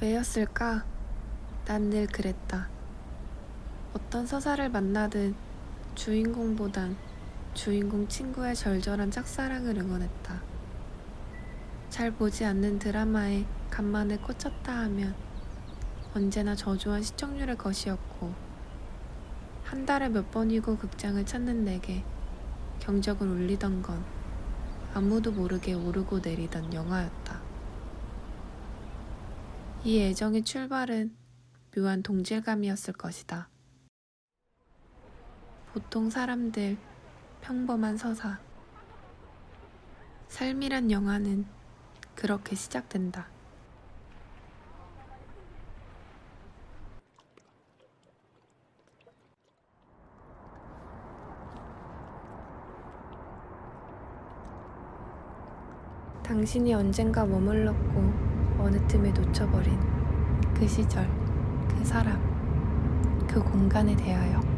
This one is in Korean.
왜였을까? 난 늘 그랬다. 어떤 서사를 만나든 주인공보단 주인공 친구의 절절한 짝사랑을 응원했다. 잘 보지 않는 드라마에 간만에 꽂혔다 하면 언제나 저조한 시청률의 것이었고 한 달에 몇 번이고 극장을 찾는 내게 경적을 울리던 건 아무도 모르게 오르고 내리던 영화였다. 이 애정의 출발은 묘한 동질감이었을 것이다. 보통 사람들, 평범한 서사. 삶이란 영화는 그렇게 시작된다. 당신이 언젠가 머물렀고 어느 틈에 놓쳐버린 그 시절, 그 사람, 그 공간에 대하여